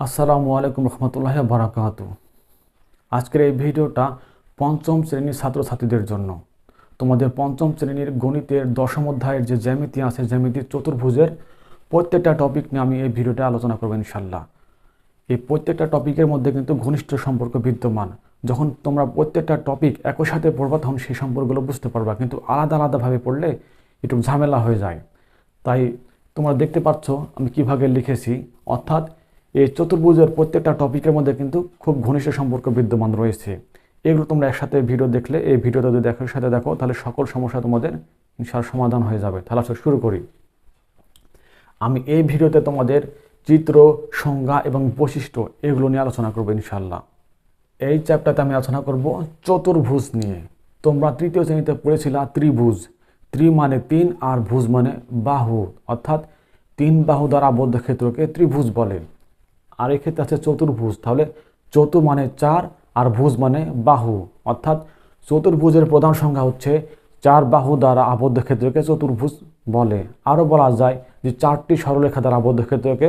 আসসালামু আলাইকুম রহমতুল্লাহ বারাকাত আজকের এই ভিডিওটা পঞ্চম শ্রেণির ছাত্রছাত্রীদের জন্য। তোমাদের পঞ্চম শ্রেণির গণিতের দশম অধ্যায়ের যে জ্যামিতি আছে জ্যামিতির চতুর্ভুজের প্রত্যেকটা টপিক নিয়ে আমি এই ভিডিওটা আলোচনা করব ইনশাল্লাহ এই প্রত্যেকটা টপিকের মধ্যে কিন্তু ঘনিষ্ঠ সম্পর্ক বিদ্যমান। যখন তোমরা প্রত্যেকটা টপিক একই সাথে পড়বা, তখন সেই সম্পর্কগুলো বুঝতে পারবা। কিন্তু আলাদা আলাদাভাবে পড়লে একটু ঝামেলা হয়ে যায়। তাই তোমরা দেখতে পাচ্ছ আমি কীভাবে লিখেছি। অর্থাৎ এই চতুর্ভুজের প্রত্যেকটা টপিকের মধ্যে কিন্তু খুব ঘনিষ্ঠ সম্পর্ক বিদ্যমান রয়েছে। এগুলো তোমরা একসাথে ভিডিও দেখলে, এই ভিডিওটা যদি দেখার সাথে দেখো, তাহলে সকল সমস্যা তোমাদের ইনশাল সমাধান হয়ে যাবে। তাহলে আসলে শুরু করি। আমি এই ভিডিওতে তোমাদের চিত্র, সংজ্ঞা এবং বৈশিষ্ট্য এগুলো নিয়ে আলোচনা করব ইনশাল্লাহ এই চ্যাপ্টারতে আমি আলোচনা করব চতুর্ভুজ নিয়ে। তোমরা তৃতীয় শ্রেণীতে পড়েছিলা ত্রিভুজ। ত্রি মানে তিন আর ভুজ মানে বাহু। অর্থাৎ তিন বাহু দ্বারা আবদ্ধ ক্ষেত্রকে ত্রিভুজ বলে। আর এক্ষেত্রে আছে চতুর্ভুজ। তাহলে চতু মানে চার, আর ভুজ মানে বাহু। অর্থাৎ চতুর্ভুজের প্রধান সংখ্যা হচ্ছে চার বাহু দ্বারা আবদ্ধ ক্ষেত্রকে চতুর্ভুজ বলে। আরও বলা যায় যে চারটি সরলরেখা দ্বারা আবদ্ধ ক্ষেত্রকে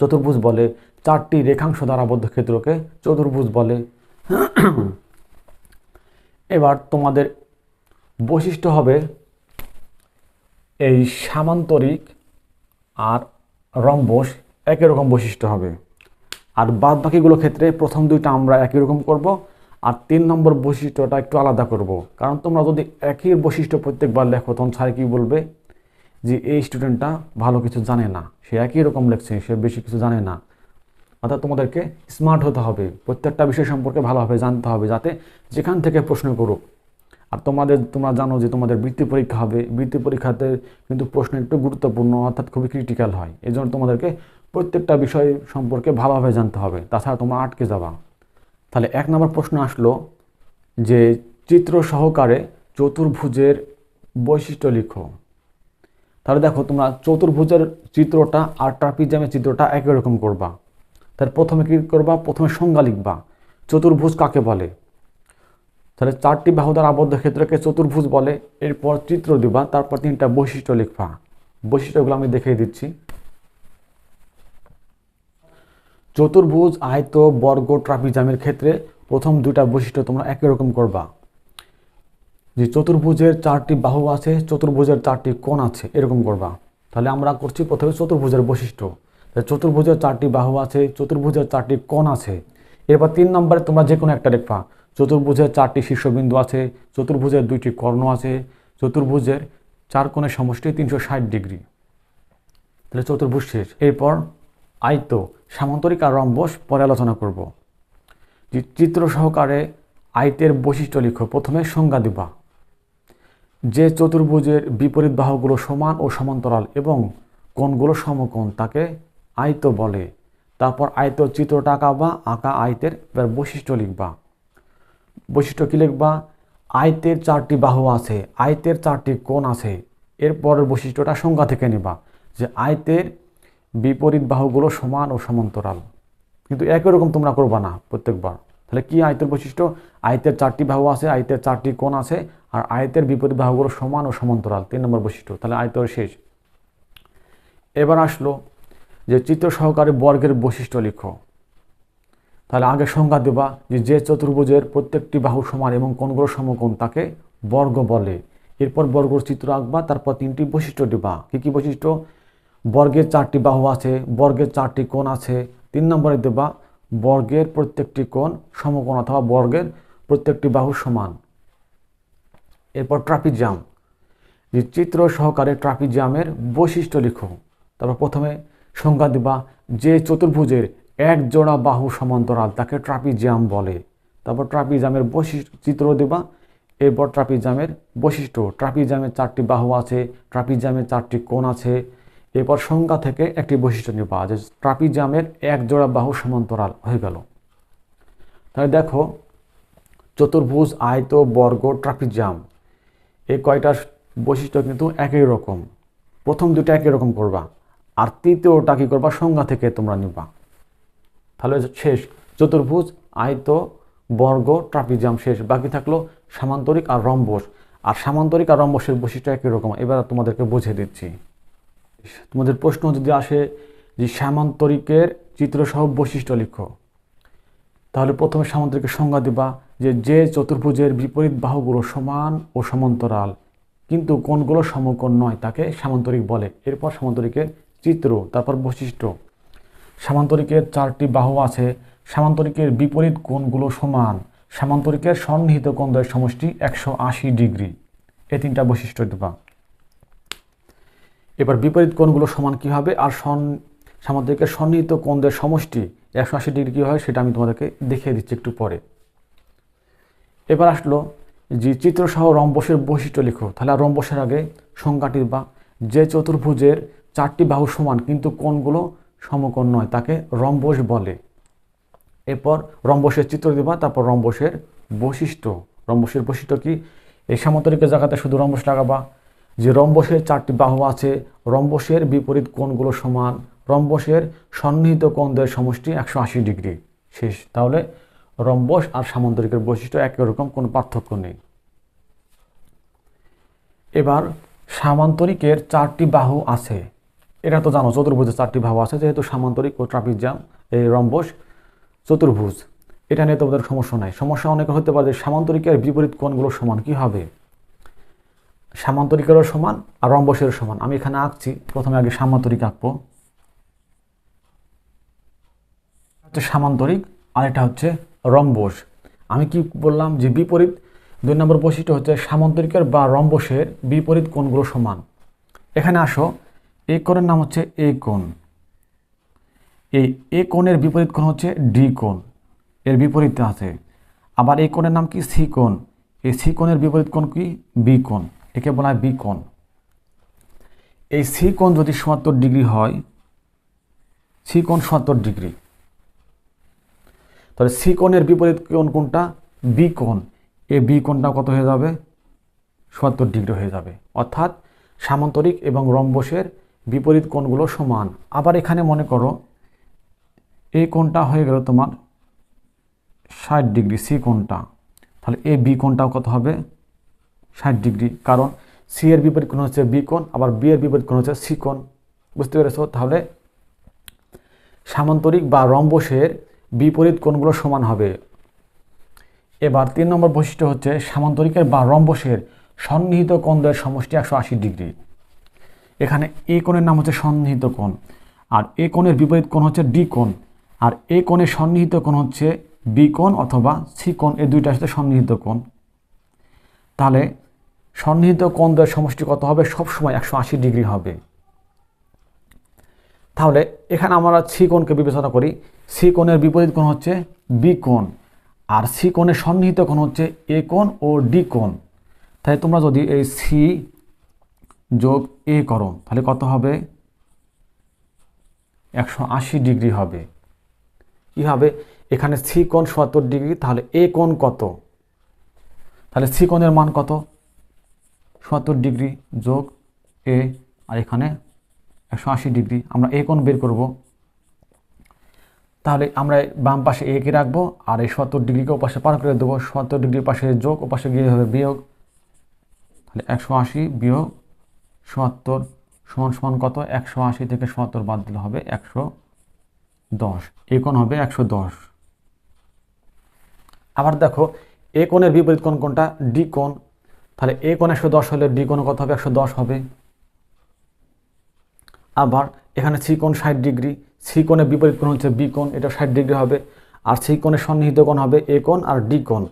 চতুর্ভুজ বলে, চারটি রেখাংশ দ্বারা আবদ্ধ ক্ষেত্রকে চতুর্ভুজ বলে। এবার তোমাদের বৈশিষ্ট্য হবে এই সামান্তরিক আর রম্বস একই রকম বৈশিষ্ট্য হবে। আর বাদ বাকিগুলো ক্ষেত্রে প্রথম দুইটা আমরা একই রকম করব, আর তিন নম্বর বৈশিষ্ট্যটা একটু আলাদা করব। কারণ তোমরা যদি একই বৈশিষ্ট্য প্রত্যেকবার লেখো, তখন স্যার কী বলবে? যে এই স্টুডেন্টটা ভালো কিছু জানে না। সে একই রকম লেখছে, সে বেশি কিছু জানে না। অর্থাৎ তোমাদেরকে স্মার্ট হতে হবে। প্রত্যেকটা বিষয় সম্পর্কে ভালোভাবে জানতে হবে, যাতে যেখান থেকে প্রশ্ন করুক। আর তোমাদের, তোমরা জানো যে তোমাদের বৃত্তি পরীক্ষা হবে। বৃত্তি পরীক্ষাতে কিন্তু প্রশ্ন একটু গুরুত্বপূর্ণ, অর্থাৎ খুবই ক্রিটিক্যাল হয়। এই জন্য তোমাদেরকে প্রত্যেকটা বিষয় সম্পর্কে ভালোভাবে জানতে হবে, তাছাড়া তোমরা আটকে যাবা। তাহলে এক নম্বর প্রশ্ন আসলো যে, চিত্র সহকারে চতুর্ভুজের বৈশিষ্ট্য লিখো। তাহলে দেখো, তোমরা চতুর্ভুজের চিত্রটা আর ট্রাপিজামের চিত্রটা একই রকম করবা। তাহলে প্রথমে কী করবা? প্রথমে সংজ্ঞা লিখবা। চতুর্ভুজ কাকে বলে? তাহলে চারটি বাহু দ্বারা আবদ্ধ ক্ষেত্রকে চতুর্ভুজ বলে, এরপর চিত্র দিবা, তারপর তিনটা বৈশিষ্ট্য লিখবা। বৈশিষ্ট্যগুলো আমি দেখিয়ে দিচ্ছি। চতুর্ভুজ, আয়ত, বর্গ ট্রাপিজামের ক্ষেত্রে প্রথম দুইটা বৈশিষ্ট্য তোমরা একই রকম করবা। যে চতুর্ভুজের চারটি বাহু আছে, চতুর্ভুজের চারটি কোণ আছে, এরকম করবা। তাহলে আমরা করছি প্রথমে চতুর্ভুজের বৈশিষ্ট্য। চতুর্ভুজের চারটি বাহু আছে, চতুর্ভুজের চারটি কোণ আছে। এরপর তিন নম্বরে তোমরা যে কোনো একটা দেখবা। চতুর্ভুজের চারটি শীর্ষবিন্দু আছে, চতুর্ভুজের দুইটি কর্ণ আছে, চতুর্ভুজের চার কোণের সমষ্টি তিনশো ষাট ডিগ্রি। তাহলে চতুর্ভুজ শেষ। এরপর আয়ত সামান্তরিক আর রম্বস পরে আলোচনা করব। চিত্র সহকারে আয়তের বৈশিষ্ট্য লিখো। প্রথমে সংজ্ঞা দিবা। যে চতুর্ভুজের বিপরীত বাহুগুলো সমান ও সমান্তরাল এবং কোনগুলো সমকোণ, তাকে আয়ত বলে। তারপর আয়ত চিত্রটা আঁকাবা, আঁকা আয়তের এবার বৈশিষ্ট্য লিখবা। বৈশিষ্ট্য কী লিখবা? আয়তের চারটি বাহু আছে, আয়তের চারটি কোণ আছে। এরপরের বৈশিষ্ট্যটা সংজ্ঞা থেকে নিবা যে আয়তের বিপরীত বাহুগুলো সমান ও সমান্তরাল। কিন্তু একই রকম তোমরা করবা না প্রত্যেকবার। তাহলে কি আয়তের বৈশিষ্ট্য? আয়তের চারটি বাহু আছে, আয়তের চারটি কোণ আছে, আর আয়তের বিপরীত বাহুগুলো সমান ও সমান্তরাল। তিন নম্বর বৈশিষ্ট্য। তাহলে আয়তের শেষ। এবার আসলো যে চিত্র সহকারে বর্গের বৈশিষ্ট্য লিখো। তাহলে আগে সংজ্ঞা দেবা যে যে চতুর্ভুজের প্রত্যেকটি বাহু সমান এবং কোণগুলো সমকোণ, তাকে বর্গ বলে। এরপর বর্গর চিত্র আঁকবা, তারপর তিনটি বৈশিষ্ট্য দেবা। কী কী বৈশিষ্ট্য? বর্গের চারটি বাহু আছে, বর্গের চারটি কোণ আছে। তিন নম্বরে দেবা, বর্গের প্রত্যেকটি কোণ সমকোণ অথবা বর্গের প্রত্যেকটি বাহু সমান। এরপর ট্রাপিজাম যে চিত্র সহকারে ট্রাপিজামের বৈশিষ্ট্য লিখো। তারপর প্রথমে সংজ্ঞা দিবা, যে চতুর্ভুজের এক জোড়া বাহু সমান্তরাল তাকে ট্রাপিজাম বলে। তারপর ট্রাপিজামের বৈশিষ্ট্য, চিত্র দেবা, এরপর ট্রাপিজামের বৈশিষ্ট্য। ট্রাপিজামের চারটি বাহু আছে ট্রাপিজামের চারটি কোণ আছে। এরপর সংজ্ঞা থেকে একটি বৈশিষ্ট্য নিবা যে ট্রাপিজামের এক জোড়া বাহু সমান্তরাল হয়ে গেল। তাহলে দেখো, চতুর্ভুজ, আয়ত, বর্গ ট্রাপিজাম এই কয়টা বৈশিষ্ট্য কিন্তু একই রকম। প্রথম দুটো একই রকম করবা, আর তৃতীয়টা কী করবা সংজ্ঞা থেকে তোমরা নিবা। তাহলে শেষ, চতুর্ভুজ, আয়ত, বর্গ ট্রাপিজাম শেষ, বাকি থাকল সামান্তরিক আর রম্বস। আর সামান্তরিক আর রম্বসের বৈশিষ্ট্য একই রকম, এবার তোমাদেরকে বুঝিয়ে দিচ্ছি। তোমাদের প্রশ্ন যদি আসে যে সামান্তরিকের চিত্রসহ বৈশিষ্ট্য লিখো, তাহলে প্রথমে সামান্তরিকের সংজ্ঞা দিবা যে যে চতুর্ভুজের বিপরীত বাহুগুলো সমান ও সমান্তরাল, কিন্তু কোনগুলো সমকোণ নয়, তাকে সামান্তরিক বলে। এরপর সামান্তরিকের চিত্র, তারপর বৈশিষ্ট্য। সামান্তরিকের চারটি বাহু আছে, সামান্তরিকের বিপরীত কোণগুলো সমান, সামান্তরিকের সন্নিহিত কোণদ্বয়ের সমষ্টি একশো আশি ডিগ্রি। এই তিনটা বৈশিষ্ট্য দেবা। এবার বিপরীত কোণগুলো সমান কী হবে? আর সন সামান্তরিকের সন্নিহিত কোণদের সমষ্টি একশো আশি ডিগ্রি কী হয় সেটা আমি তোমাদেরকে দেখিয়ে দিচ্ছি একটু পরে। এবার আসলো যে চিত্রসহ রম্বসের বৈশিষ্ট্য লিখো। তাহলে আর রম্বসের আগে সংজ্ঞাটি বা যে চতুর্ভুজের চারটি বাহু সমান, কিন্তু কোণগুলো সমকোণ নয়, তাকে রম্বস বলে। এরপর রম্বসের চিত্র দিবা, তারপর রম্বসের বৈশিষ্ট্য। রম্বসের বৈশিষ্ট্য কি? এই সামান্তরিকের জায়গাতে শুধু রম্বস লাগাবা যে রম্বসের চারটি বাহু আছে, রম্বসের বিপরীত কোণগুলো সমান, রম্বসের সন্নিহিত কোণদের সমষ্টি একশো আশি ডিগ্রি। শেষ। তাহলে রম্বস আর সামান্তরিকের বৈশিষ্ট্য একই রকম, কোনো পার্থক্য নেই। এবার সামান্তরিকের চারটি বাহু আছে। এটা তো জানো, চতুর্ভুজের চারটি বাহু আছে, যেহেতু সামান্তরিক ও ট্রাপিজাম এই রম্বস চতুর্ভুজ। এটা নিয়ে তোমাদের সমস্যা নাই। সমস্যা অনেক হতে পারে যে সামান্তরিকের বিপরীত কোণগুলো সমান কি হবে সামান্তরিকেরও সমান আর রম্বসেরও সমান। আমি এখানে আঁকছি, প্রথমে আগে সামান্তরিক আঁকবো। হচ্ছে সামান্তরিক, আর এটা হচ্ছে রম্বস। আমি কি বললাম যে বিপরীত, দুই নম্বর বৈশিষ্ট্য হচ্ছে সামান্তরিকের বা রম্বসের বিপরীত কোণগুলো সমান। এখানে আসো এই কোণের নাম হচ্ছে এ কোণ। এই এ কোণের বিপরীত কোণ হচ্ছে ডি কোণ। এর বিপরীতে আছে। আবার এই কোণের নাম কি সি কোণ? এই সি কোণের বিপরীত কোণ কি বি কোণ। একে বলা হয় বি কোণ এই সি কোণ যদি সত্তর ডিগ্রি হয় সি কোণ সত্তর ডিগ্রি। তাহলে সি কোণের বিপরীত কোণ কোনটা? বি কোণ এ বি কোণটা কত হয়ে যাবে? সত্তর ডিগ্রি হয়ে যাবে। অর্থাৎ সামান্তরিক এবং রম্বসের বিপরীত কোণগুলো সমান। আবার এখানে মনে করো, এই কোণটা হয়ে গেল তোমার ষাট ডিগ্রি সি কোণটা তাহলে এ বি কোণটাও কত হবে? ষাট ডিগ্রি। কারণ সি এর বিপরীত কোণ হচ্ছে বি কোণ, আবার বি এর বিপরীত কোণ হচ্ছে সি বুঝতে পেরেছ? তাহলে সামান্তরিক বা রম্বসের বিপরীত কোণগুলো সমান হবে। এবার তিন নম্বর বৈশিষ্ট্য হচ্ছে সামান্তরিকের বা রম্বসের সন্নিহিত কোণদের সমষ্টি একশো আশি ডিগ্রি। এখানে এ কোণের নাম হচ্ছে সন্নিহিত কোণ, আর এ কোণের বিপরীত কোণ হচ্ছে ডি কোণ, আর এ কোণের সন্নিহিত কোণ হচ্ছে বি কোণ অথবা সি কোণ, এই দুইটা সাথে সন্নিহিত কোণ। তাহলে সন্নিহিত কোণদের সমষ্টি কত হবে? সবসময় একশো আশি ডিগ্রি হবে। তাহলে এখানে আমরা সি কোণকে বিবেচনা করি। সি কোণের বিপরীত কোণ হচ্ছে বি কোণ। আর সি কোণের সন্নিহিত কোণ হচ্ছে এ কোণ ও ডি কোণ। তাই তোমরা যদি এই সি যোগ এ করো, তাহলে কত হবে? একশো আশি ডিগ্রি হবে। কি হবে? এখানে সি কোণ সত্তর ডিগ্রি, তাহলে এ কোণ কত? তাহলে সি কোণের মান কত? সত্তর ডিগ্রি যোগ এ, আর এখানে একশো আশি ডিগ্রি। আমরা এ কোণ বের করব। তাহলে আমরা বাম পাশে একে রাখব, আর এই সত্তর ডিগ্রিকে ওপাশে পার করে দেবো। সত্তর ডিগ্রির পাশে যোগ, ওপাশে গিয়ে হবে বিয়োগ। তাহলে একশো আশি বিয়োগ সত্তর সমান সমান কত? একশো আশি থেকে সত্তর বাদ দিলে হবে একশো দশ। এ কোণ হবে একশো দশ। আবার দেখো, এ কোণের বিপরীত কোণ কোনটা? ডি কোণ। তাহলে এ কোণ একশো দশ হলে ডি কোণ কত হবে? একশো দশ হবে। আবার এখানে সি কোণ ষাট ডিগ্রি সি কোণের বিপরীত কোণ হচ্ছে বি কোণ, এটা ষাট ডিগ্রি হবে। আর সি কোণের সন্নিহিত কোণ হবে এ কোণ আর ডি কোণ।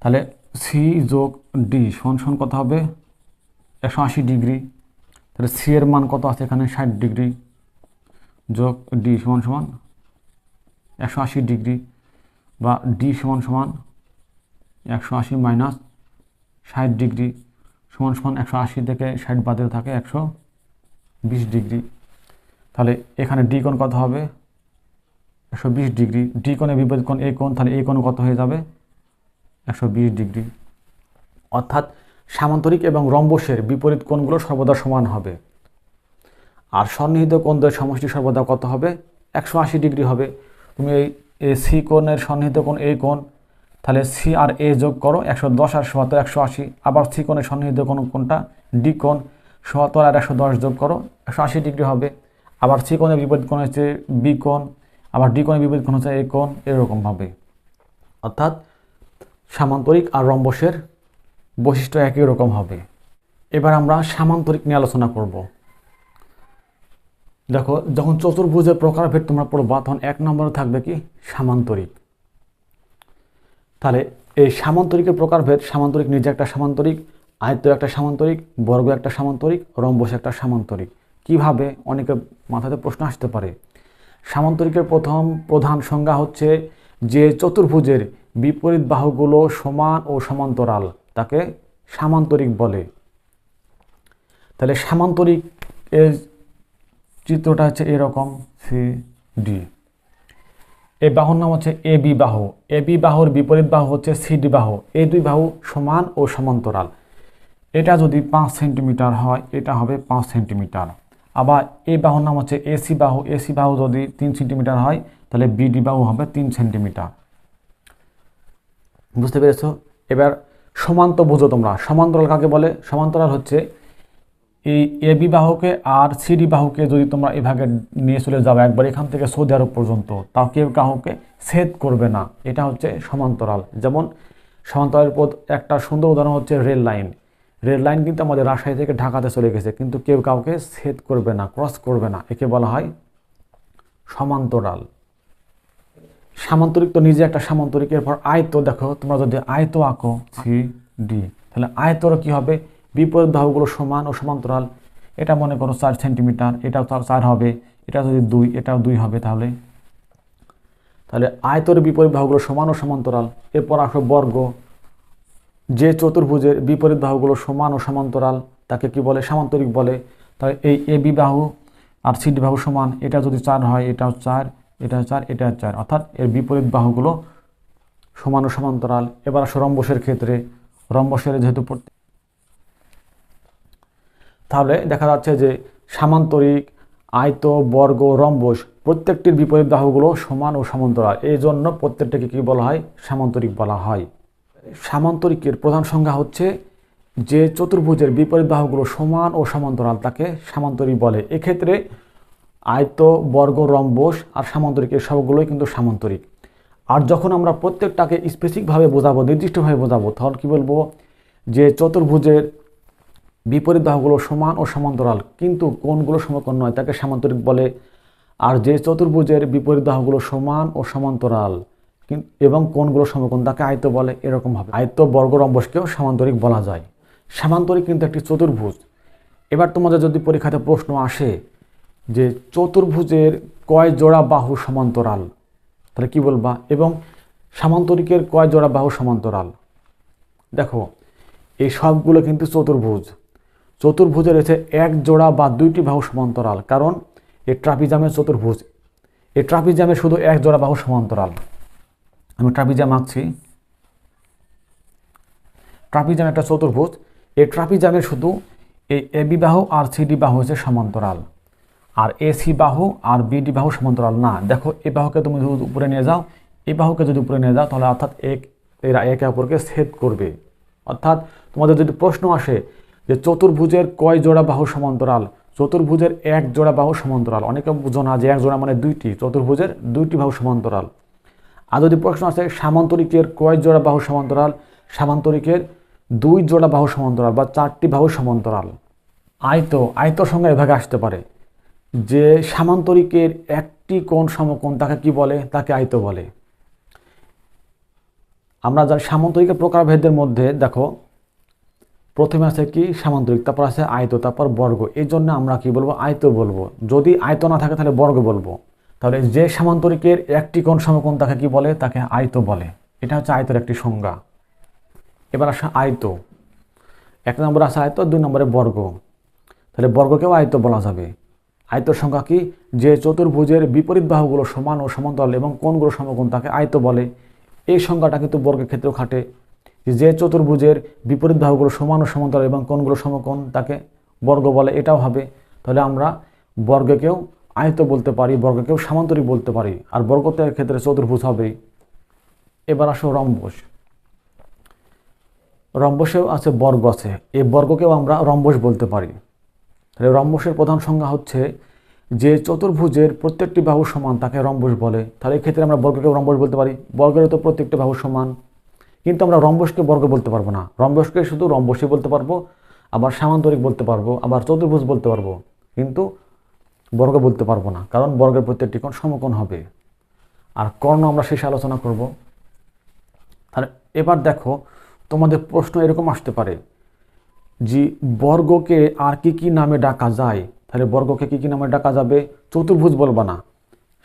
তাহলে সি যোগ ডি সমান সমান কত হবে? একশো আশি ডিগ্রি। তাহলে সি এর মান কত আছে এখানে? ষাট ডিগ্রি। যোগ ডি সমান সমান একশো আশি ডিগ্রি বা ডি সমান সমান একশো আশি মাইনাস ষাট ডিগ্রি সমান সমান একশো আশি থেকে ষাট বাদে থাকে একশো বিশ ডিগ্রি। তাহলে এখানে ডি কোণ কত হবে? একশো বিশ ডিগ্রি। ডি কোণের বিপরীত কোণ, এ কোণ, তাহলে এই কোণ কত হয়ে যাবে? একশো বিশ ডিগ্রি। অর্থাৎ সামান্তরিক এবং রম্বসের বিপরীত কোণগুলো সর্বদা সমান হবে। আর সন্নিহিত কোণদের সমষ্টি সর্বদা কত হবে? একশো আশি ডিগ্রি হবে। তুমি এই এই সি কোণের সন্নিহিত কোণ এই কোণ তাহলে সি আর এ যোগ করো, একশো দশ আর সত্তর একশো আশি। আবার সি কোণের সন্নিহিত কোণ কোনটা ডি কোণ সত্তর আর একশো দশ যোগ করো, একশো আশি ডিগ্রি হবে। আবার সি কোণের বিপরীত কোণ হচ্ছে বি কোণ, আবার ডি কোণের বিপরীত কোণ হচ্ছে এই কোণ এরকমভাবে অর্থাৎ সামান্তরিক আর রম্বসের বৈশিষ্ট্য একই রকম হবে। এবার আমরা সামান্তরিক নিয়ে আলোচনা করব। দেখো, যখন চতুর্ভুজের প্রকারভেদ তোমরা পড়বা, তখন এক নম্বরে থাকবে কি? সামান্তরিক। তাহলে এই সামান্তরিকের প্রকারভেদ, সামান্তরিক নিজে একটা সামান্তরিক, আয়ত্ত একটা সামান্তরিক, বর্গ একটা সামান্তরিক, রম্বস একটা সামান্তরিক। কীভাবে? অনেকের মাথাতে প্রশ্ন আসতে পারে। সামান্তরিকের প্রথম প্রধান সংজ্ঞা হচ্ছে যে চতুর্ভুজের বিপরীত বাহুগুলো সমান ও সমান্তরাল, তাকে সামান্তরিক বলে। তাহলে সামান্তরিক এর চিত্রটা হচ্ছে এরকম, সি ডি। এই বাহুর নাম হচ্ছে এ বি বাহু। এ বি বাহুর বিপরীত বাহু হচ্ছে সিডি বাহু। এই দুই বাহু সমান ও সমান্তরাল। এটা যদি পাঁচ সেন্টিমিটার হয়, এটা হবে পাঁচ সেন্টিমিটার। আবার এই বাহুর নাম হচ্ছে এসি বাহু। এসি বাহু যদি তিন সেন্টিমিটার হয়, তাহলে বিডি বাহু হবে তিন সেন্টিমিটার। বুঝতে পেরেছ? এবার সমান্ত বুঝো তোমরা। সমান্তরাল কাকে বলে? সমান্তরাল হচ্ছে এই এ বি বাহুকে আর সিডি বাহুকে যদি তোমরা এভাবে নিয়ে চলে যাও একবার এখান থেকে সৌদি আরব পর্যন্ত, তাও কেউ কাহুকে ছেদ করবে না। এটা হচ্ছে সমান্তরাল। যেমন সমান্তরালের পথ, একটা সুন্দর উদাহরণ হচ্ছে রেল লাইন। রেল লাইন কিন্তু আমাদের রাজশাহী থেকে ঢাকাতে চলে গেছে, কিন্তু কেউ কাউকে ছেদ করবে না, ক্রস করবে না। একে বলা হয় সমান্তরাল। সামান্তরিক তো নিজে একটা সামান্তরিক, এরপর আয়ত দেখো, তোমরা যদি আয়ত আঁকো, সি, ডি, তাহলে আয়তর কি হবে? বিপরীত বাহুগুলো সমান ও সমান্তরাল। এটা মনে করো চার সেন্টিমিটার, এটাও চার হবে এটা যদি দুই, এটাও দুই হবে তাহলে। তাহলে আয়তর বিপরীত বাহুগুলো সমান ও সমান্তরাল। এরপর আসো বর্গ। যে চতুর্ভুজের বিপরীত বাহুগুলো সমান ও সমান্তরাল, তাকে কি বলে? সামান্তরিক বলে। তাহলে এই এ বি বাহু আর সিডি বাহু সমান, এটা যদি চার হয়, এটাও চার এটা চার এটা চার। অর্থাৎ এর বিপরীত বাহুগুলো সমান ও সমান্তরাল। এবার আসো রম্বসের ক্ষেত্রে। রম্বসের যেহেতু তাহলে দেখা যাচ্ছে যে সামান্তরিক, আয়ত, বর্গ, রম্বস প্রত্যেকটির বিপরীত বাহুগুলো সমান ও সমান্তরাল। এই জন্য প্রত্যেকটাকে কী বলা হয়? সামান্তরিক বলা হয়। সামান্তরিকের প্রধান সংজ্ঞা হচ্ছে যে চতুর্ভুজের বিপরীত বাহুগুলো সমান ও সমান্তরাল, তাকে সামান্তরিক বলে। এক্ষেত্রে আয়ত, বর্গ, রম্বস আর সামান্তরিকের সবগুলোই কিন্তু সামান্তরিক। আর যখন আমরা প্রত্যেকটাকে স্পেসিফিকভাবে বোঝাবো, নির্দিষ্টভাবে বোঝাবো, তখন কী বলব? যে চতুর্ভুজের বিপরীত বাহুগুলো সমান ও সমান্তরাল, কিন্তু কোনগুলো সমকোণ নয়, তাকে সামান্তরিক বলে। আর যে চতুর্ভুজের বিপরীত বাহুগুলো সমান ও সমান্তরাল এবং কোনগুলো সমকোণ, তাকে আয়ত্ত বলে এরকমভাবে। আয়ত্ত বর্গ রম্বসকেও সামান্তরিক বলা যায়। সামান্তরিক কিন্তু একটি চতুর্ভুজ। এবার তোমাদের যদি পরীক্ষাতে প্রশ্ন আসে যে চতুর্ভুজের কয় জোড়া বাহু সমান্তরাল, তাহলে কি বলবা? এবং সামান্তরিকের কয় জোড়া বাহু সমান্তরাল? দেখো, এই সবগুলো কিন্তু চতুর্ভুজ। চতুর্ভুজে রয়েছে এক জোড়া বা দুইটি বাহু সমান্তরাল, কারণ এই ট্রাপিজামের চতুর্ভুজ। এই ট্রাপিজামে শুধু এক জোড়া বাহু সমান্তরাল। আমি ট্রাপিজাম আঁকছি। ট্রাপিজাম একটা চতুর্ভুজ। এই ট্রাপিজামে শুধু এই এবি বাহু আর সিডি বাহু হচ্ছে সমান্তরাল। আর এসি বাহু আর বিডি বাহু সমান্তরাল না। দেখো এই বাহুকে তুমি যদি উপরে নিয়ে যাও এই বাহুকে যদি উপরে নিয়ে যাও, তাহলে অর্থাৎ এক, এরা একে অপরকে ছেদ করবে। অর্থাৎ তোমাদের যদি প্রশ্ন আসে যে চতুর্ভুজের কয় জোড়া বাহু সমান্তরাল? চতুর্ভুজের এক জোড়া বাহু সমান্তরাল। অনেকে বুঝো না যে এক জোড়া মানে দুইটি। চতুর্ভুজের দুইটি বাহু সমান্তরাল। আর যদি প্রশ্ন আসে, সামান্তরিকের কয় জোড়া বাহু সমান্তরাল? সামান্তরিকের দুই জোড়া বাহু সমান্তরাল বা চারটি বাহু সমান্তরাল। আয়ত আয়তর সঙ্গে এভাবে আসতে পারে। যে সামান্তরিকের একটি কোণ সমকোণ তাকে কি বলে? তাকে আয়ত বলে। আমরা যার সামান্তরিকের প্রকারভেদের মধ্যে, দেখো প্রথমে আছে কি সামান্তরিক, তারপর আছে আয়ত, তারপর বর্গ। এই জন্য আমরা কি বলব? আয়ত বলব। যদি আয়ত না থাকে তাহলে বর্গ বলব। তাহলে যে সামান্তরিকের একটি কোণ সমকোণ তাকে কি বলে? তাকে আয়ত বলে। এটা হচ্ছে আয়তের একটি সংজ্ঞা। এবার আসে আয়ত। এক নম্বরে আসে আয়ত, দুই নম্বরে বর্গ। তাহলে বর্গকেও আয়ত বলা যাবে। আয়তর সংখ্যা কি? যে চতুর্ভুজের বিপরীত বাহুগুলো সমান ও সমান্তরাল এবং কোনগুলো সমকোণ তাকে আয়ত বলে। এই সংখ্যাটা কিন্তু বর্গের ক্ষেত্রেও খাটে। যে চতুর্ভুজের বিপরীত বাহুগুলো সমান ও সমান্তরাল এবং কোনগুলো সমকোণ তাকে বর্গ বলে, এটাও হবে। তাহলে আমরা বর্গকেও আয়ত বলতে পারি, বর্গকেও সামান্তরিক বলতে পারি, আর বর্গতের ক্ষেত্রে চতুর্ভুজ হবেই এবার আসো রম্বস। রম্বসেও আছে বর্গ আছে এই বর্গকেও আমরা রম্বস বলতে পারি। তাহলে রম্বসের প্রধান সংজ্ঞা হচ্ছে যে চতুর্ভুজের প্রত্যেকটি বাহু সমান তাকে রম্বস বলে। তাহলে এক্ষেত্রে আমরা বর্গকে রম্বস বলতে পারি। বর্গের তো প্রত্যেকটি বাহু সমান। কিন্তু আমরা রম্বসকে বর্গ বলতে পারব না। রম্বসকে শুধু রম্বসই বলতে পারব, আবার সামান্তরিক বলতে পারব, আবার চতুর্ভুজ বলতে পারব, কিন্তু বর্গ বলতে পারব না, কারণ বর্গের প্রত্যেকটি কোণ সমকোণ হবে। আর কর্ণ আমরা শেষে আলোচনা করব। তাহলে এবার দেখো, তোমাদের প্রশ্ন এরকম আসতে পারে যে বর্গকে আর কি কি নামে ডাকা যায়? তাহলে বর্গকে কি কি নামে ডাকা যাবে? চতুর্ভুজ বলবা না।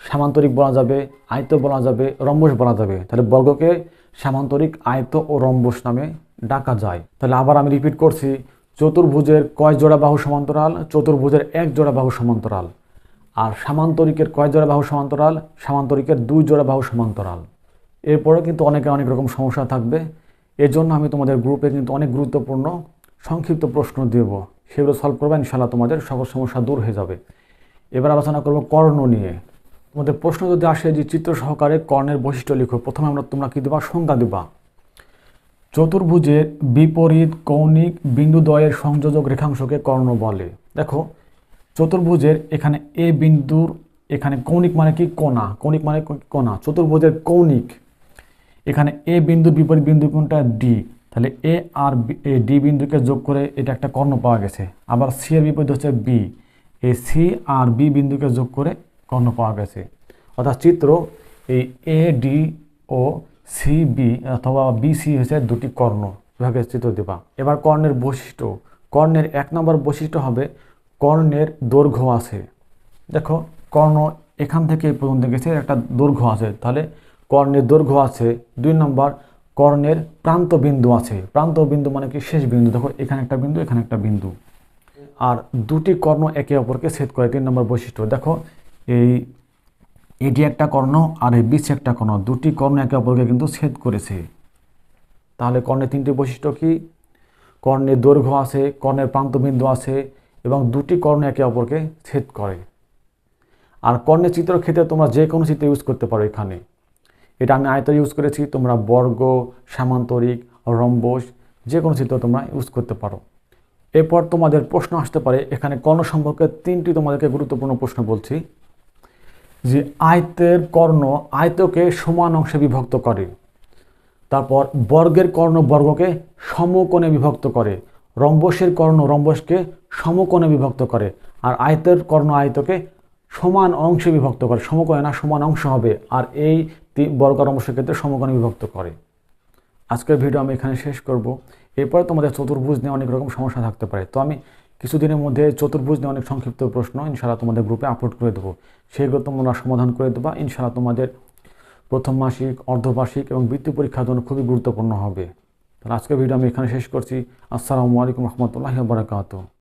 সামান্তরিক বলা যাবে, আয়ত বলা যাবে, রম্বস বলা যাবে। তাহলে বর্গকে সামান্তরিক আয়ত ও রম্বস নামে ডাকা যায়। তাহলে আবার আমি রিপিট করছি, চতুর্ভুজের কয় জোড়া বাহু সমান্তরাল? চতুর্ভুজের এক জোড়া বাহু সমান্তরাল। আর সামান্তরিকের কয় জোড়া বাহু সমান্তরাল? সামান্তরিকের দুই জোড়া বাহু সমান্তরাল। এরপরে কিন্তু অনেকে অনেক রকম সমস্যা থাকবে। এর জন্য আমি তোমাদের গ্রুপে কিন্তু অনেক গুরুত্বপূর্ণ সংক্ষিপ্ত প্রশ্ন দেব। সেগুলো সলভ করবে ইনশাল্লাহ তোমাদের সকল সমস্যা দূর হয়ে যাবে। এবার আলোচনা করব কর্ণ নিয়ে। তোমাদের প্রশ্ন যদি আসে যে চিত্র সহকারে কর্ণের বৈশিষ্ট্য লিখো। প্রথমে আমরা তোমরা কী দেবা? সংজ্ঞা দেবা। চতুর্ভুজের বিপরীত কৌণিক বিন্দুদ্বয়ের সংযোজক রেখাংশকে কর্ণ বলে। দেখো, চতুর্ভুজের এখানে এ বিন্দুর এখানে কৌণিক মানে কি? কোণা। কৌণিক মানে কি? কোণা। চতুর্ভুজের কৌণিক এখানে এ বিন্দু বিপরীত বিন্দু কোনটা? ডি। তাহলে এ আর এ ডি বিন্দুকে যোগ করে এটা একটা কর্ণ পাওয়া গেছে। আবার সি এর বিপরীত হচ্ছে বি। এই সি আর বি বিন্দুকে যোগ করে কর্ণ পাওয়া গেছে। অর্থাৎ চিত্র এই এ ডি ও সি বি অথবা বি সি হচ্ছে দুটি কর্ণ। বিভাগের চিত্র দেবা। এবার কর্ণের বৈশিষ্ট্য। কর্ণের এক নম্বর বৈশিষ্ট্য হবে কর্ণের দৈর্ঘ্য আছে। দেখো, কর্ণ এখান থেকে পর্যন্ত গেছে, একটা দৈর্ঘ্য আছে। তাহলে কর্ণের দৈর্ঘ্য আছে। দুই নম্বর, কর্ণের প্রান্ত বিন্দু আছে। প্রান্ত বিন্দু মানে কি? শেষ বিন্দু। দেখো, এখানে একটা বিন্দু, এখানে একটা বিন্দু। আর দুটি কর্ণ একে অপরকে ছেদ করে, তিন নম্বর বৈশিষ্ট্য। দেখো এই এটি একটা কর্ণ আর এই বিচ একটা কর্ণ। দুটি কর্ণ একে অপরকে কিন্তু ছেদ করেছে। তাহলে কর্ণের তিনটি বৈশিষ্ট্য কি? কর্ণের দৈর্ঘ্য আছে, কর্ণের প্রান্তবিন্দু আছে এবং দুটি কর্ণ একে অপরকে ছেদ করে। আর কর্ণের চিত্র ক্ষেত্রে তোমরা যে কোনো চিত্র ইউজ করতে পারো এখানে। এটা আমি আয়ত ইউজ করেছি, তোমরা বর্গ, সামান্তরিক, রম্বস, যে কোনো চিত্র তোমরা ইউজ করতে পারো। এরপর তোমাদের প্রশ্ন আসতে পারে, এখানে কর্ণ সম্পর্কে তিনটি তোমাদেরকে গুরুত্বপূর্ণ প্রশ্ন বলছি। যে আয়তের কর্ণ আয়তকে সমান অংশে বিভক্ত করে। তারপর বর্গের কর্ণ বর্গকে সমকোণে বিভক্ত করে। রম্বসের কর্ণ রম্বসকে সমকোণে বিভক্ত করে। আর আয়তের কর্ণ আয়তকে সমান অংশে বিভক্ত করে। সমকোণে না, সমান অংশ হবে। আর এই বর্গ রম্বসের ক্ষেত্রে সমকোণে বিভক্ত করে। আজকের ভিডিও আমি এখানে শেষ করব। এরপরে তোমাদের চতুর্ভুজ নিয়ে অনেক রকম সমস্যা থাকতে পারে। তো আমি কিছুদিনের মধ্যে চতুর্ভুজ নিয়ে অনেক সংক্ষিপ্ত প্রশ্ন, ইনশাআল্লাহ তোমাদের গ্রুপে আপলোড করে দেবো। সেগুলো তোমরা সমাধান করে দেবা, ইনশাআল্লাহ তোমাদের প্রথম মাসিক, অর্ধবার্ষিক এবং বৃত্তি পরীক্ষার জন্য খুবই গুরুত্বপূর্ণ হবে। তাহলে আজকের ভিডিও আমি এখানে শেষ করছি। আসসালামু আলাইকুম রহমতুল্লাহ বারাকাতু